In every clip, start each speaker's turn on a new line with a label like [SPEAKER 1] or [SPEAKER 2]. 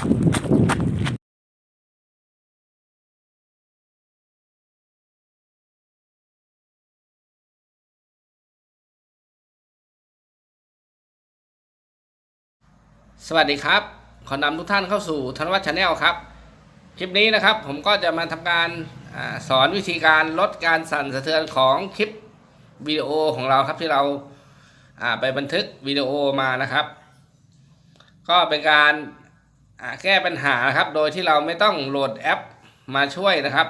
[SPEAKER 1] สวัสดีครับ ขอนำทุกท่านเข้าสู่ธนวัฒน์ชาแนลครับ คลิปนี้นะครับผมก็จะมาทำการอสอนวิธีการลดการสั่นสะเทือนของคลิปวิดีโอของเราครับที่เราไปบันทึกวิดีโอมานะครับ ก็เป็นการ แก้ปัญหานะครับ โดยที่เราไม่ต้องโหลดแอปมาช่วยนะครับ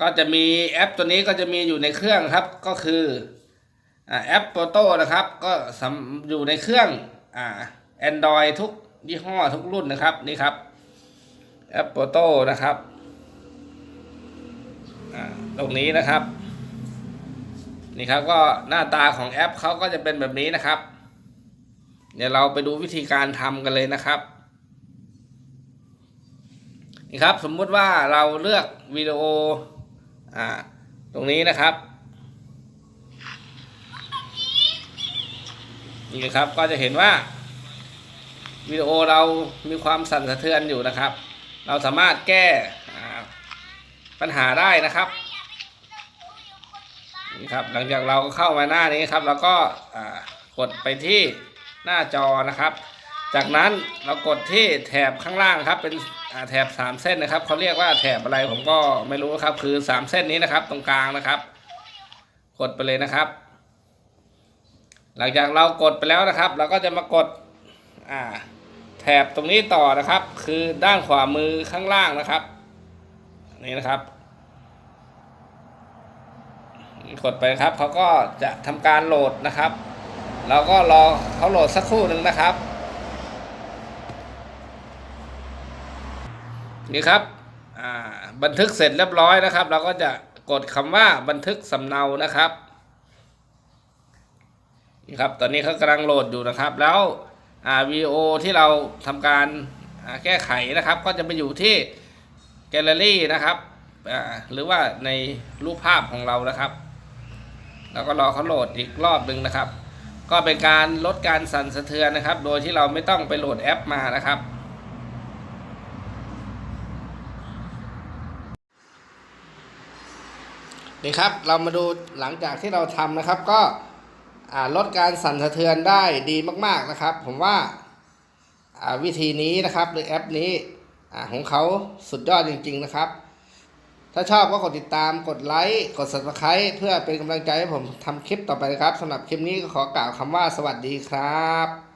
[SPEAKER 1] ก็จะมีแอปตัวนี้ก็จะมีอยู่ในเครื่องครับ ก็คืออแอปโ o โต้นะครับ ก็สำอยู่ในเครื่องอ่า Android ทุกยี่ห้อทุกรุ่นนะครับนี่ครับแอปโ o โต้นะครับตรงนี้นะครับ นี่ครับก็หน้าตาของแอปเขาก็จะเป็นแบบนี้นะครับ เดี๋ยวเราไปดูวิธีการทำกันเลยนะครับนี่ครับสมมุติว่าเราเลือกวิดีโออ่าตรงนี้นะครับนี่ครับก็จะเห็นว่าวิดีโอเรามีความสั่นสะเทือนอยู่นะครับ เราสามารถแก้ปัญหาได้นะครับนี่ครับหลังจากเราเข้ามาหน้านี้ครับเราก็กดไปที่ หน้าจอนะครับ จากนั้นเรากดที่แถบข้างล่างครับเป็นแถบสามเส้นนะครับเขาเรียกว่าแถบอะไรผมก็ไม่รู้ครับ คือสามเส้นนี้นะครับ ตรงกลางนะครับ กดไปเลยนะครับ หลังจากเรากดไปแล้วนะครับ เราก็จะมากดอ่าแถบตรงนี้ต่อนะครับ คือด้านขวามือข้างล่างนะครับ นี่นะครับกดไปครับเขาก็จะทำการโหลดนะครับ เราก็รอเขาโหลดสักครู่หนึ่งนะครับ นี่ครับบันทึกเสร็จเรียบร้อยนะครับ เราก็จะกดคำว่าบันทึกสำเนานะครับนี่ครับตอนนี้เขากำลังโหลดอยู่นะครับ แล้ววีโอที่เราทำการแก้ไขนะครับ ก็จะไปอยู่ที่แกลเลอรี่นะครับหรือว่าในรูปภาพของเรานะครับ แล้วก็รอเขาโหลดอีกรอบหนึ่งนะครับ ก็เป็นการลดการสั่นสะเทือนนะครับ โดยที่เราไม่ต้องไปโหลดแอปมานะครับ นี่ครับเรามาดูหลังจากที่เราทำนะครับ ก็ลดการสั่นสะเทือนได้ดีมาก ๆนะครับ ผมว่าวิธีนี้นะครับหรือแอปนี้ของเขาสุดยอดจริง ๆ นะครับ ถ้าชอบก็กดติดตามกดไลค์กด subscribe เพื่อเป็นกำลังใจให้ผมทำคลิปต่อไปนะครับสำหรับคลิปนี้ก็ขอกล่าวคำว่าสวัสดีครับ